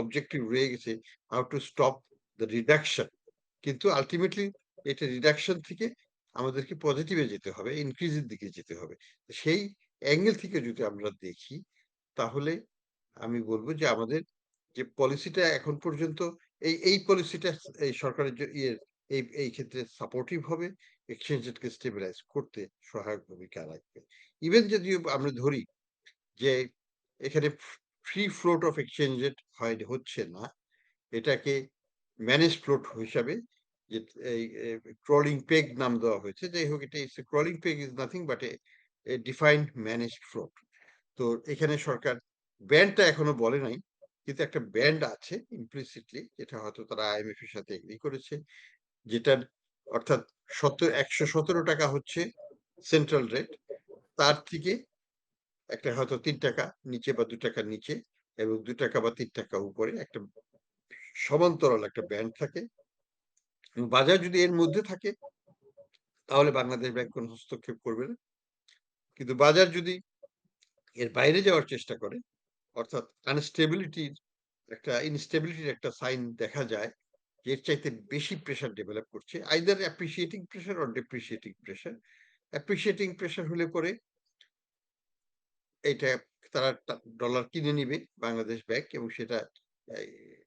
Objective রয়ে গেছে how to stop the reduction কিন্তু আলটিমেটলি এটা রিডাকশন থেকে আমাদেরকে পজিটিভে যেতে হবে ইনক্রিজের দিকে যেতে হবে। সেই অ্যাঙ্গেল থেকে যদি আমরা দেখি, তাহলে আমি বলব যে আমাদের যে পলিসিটা এখন পর্যন্ত, এই এই পলিসিটা এই সরকারের জ- ইয়ে এই এই ক্ষেত্রে সাপোর্টিভ হবে এক্সচেঞ্জ রেটকে স্টেবিলাইজ করতে সহায়ক ভূমিকা রাখবে। ইভেন যদিও আমরা ধরি যে এখানে free float of exchange rate হয়, হচ্ছে না। এটাকে ম্যানেজ ফ্লোট হিসাবে যে, এই ক্রলিং পেগ নাম দেওয়া হয়েছে। যাই হোক, এটা is crawling peg is nothing but a defined manage float তো এখানে সরকার ব্যান্ডটা এখনও বলে নাই, কিন্তু একটা ব্যান্ড আছে ইমপ্লিসিটলি যেটা হয়তো তারা আইএমএফ এর সাথে এগ্রি করেছে, যেটার অর্থাৎ সত্তর একশো সতেরো টাকা হচ্ছে সেন্ট্রাল রেট তার থেকে একটা হয়তো তিন টাকা নিচে বা দু টাকার নিচে এবং দু টাকা বা তিন টাকা উপরে একটা সমান্তরাল একটা ব্যান্ড থাকে। বাজার যদি এর মধ্যে থাকে, তাহলে বাংলাদেশ ব্যাংক কোনো হস্তক্ষেপ করবে না। কিন্তু বাজার যদি এর বাইরে যাওয়ার চেষ্টা করে, অর্থাৎ আনস্টেবিলিটির একটা ইনস্টেবিলিটির একটা সাইন দেখা যায়, যে এর চাইতে বেশি প্রেশার ডেভেলপ করছে either appreciating pressure or depreciating pressure appreciating pressure হলে পরে এটা তারা ডলার কিনে নিবে বাংলাদেশ ব্যাংক এবং সেটা, এই-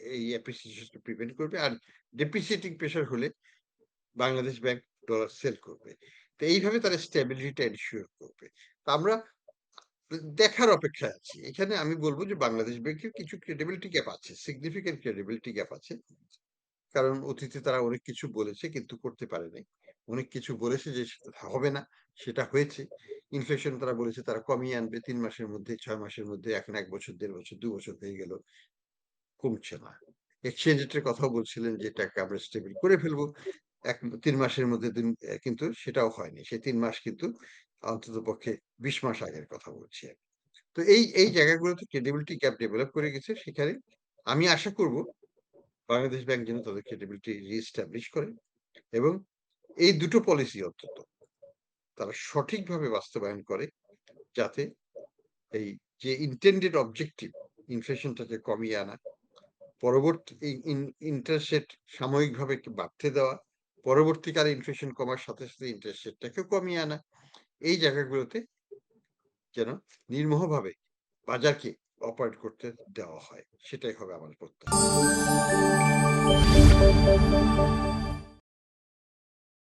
এই অ্যাপ্রিসিয়েশন প্রিভেন্ট করবে আর ডেপ্রিসিয়েটিং প্রেশার হলে বাংলাদেশ ব্যাংক ডলার সেল করবে। তো এইভাবে তারা স্টেবিলিটিটা এনশিওর করবে। তা আমরা দেখার অপেক্ষায় আছি। এখানে আমি বলব যে বাংলাদেশ ব্যাংকের কিছু ক্রেডিবিলিটি গ্যাপ আছে সিগনিফিকেন্ট ক্রেডিবিলিটি গ্যাপ আছে। কারণ অতীতে তারা অনেক কিছু বলেছে কিন্তু করতে পারে নাই অনেক কিছু বলেছে যে হবে না, সেটা হয়েছে। ইনফ্লেশন তারা বলেছে, তারা কমিয়ে আনবে। তিন মাসের মধ্যে, ছয় মাসের মধ্যে, এখন এক বছর, দেড় বছর, দু বছর হয়ে গেল, কমছে না। এক্সচেঞ্জ রেটের কথাও বলছিলেন যে, এটাকে আমরা স্টেবল করে ফেলব। এক, তিন মাসের মধ্যে কিন্তু সেটাও হয়নি। সেই তিন মাস কিন্তু অন্তত পক্ষে বিশ মাস আগের কথা বলছি। তো এই এই জায়গাগুলোতে ক্রেডিবিলিটি গ্যাপ ডেভেলপ করে গেছে। সেখানে আমি আশা করব বাংলাদেশ ব্যাংক যেন তাদের ক্রেডিবিলিটি রিস্টাবলিশ করে এবং এই দুটো পলিসি অন্তত তারা সঠিকভাবে বাস্তবায়ন করে যাতে এই যে ইন্টেন্ডেড অবজেক্টিভ ইনফ্লেশনটাকে কমিয়ে আনা, পরবর্তী ইন্টারেস্ট রেট সাময়িকভাবে বাড়তে দেওয়া, পরবর্তীকালে ইনফ্লেশন কমার সাথে সাথে ইন্টারেস্ট রেটটাকেও কমিয়ে আনা, এই জায়গাগুলোতে যেন নির্মোহভাবে বাজারকে অপারেট করতে দেওয়া হয়। সেটাই হবে আমার প্রত্যাশা।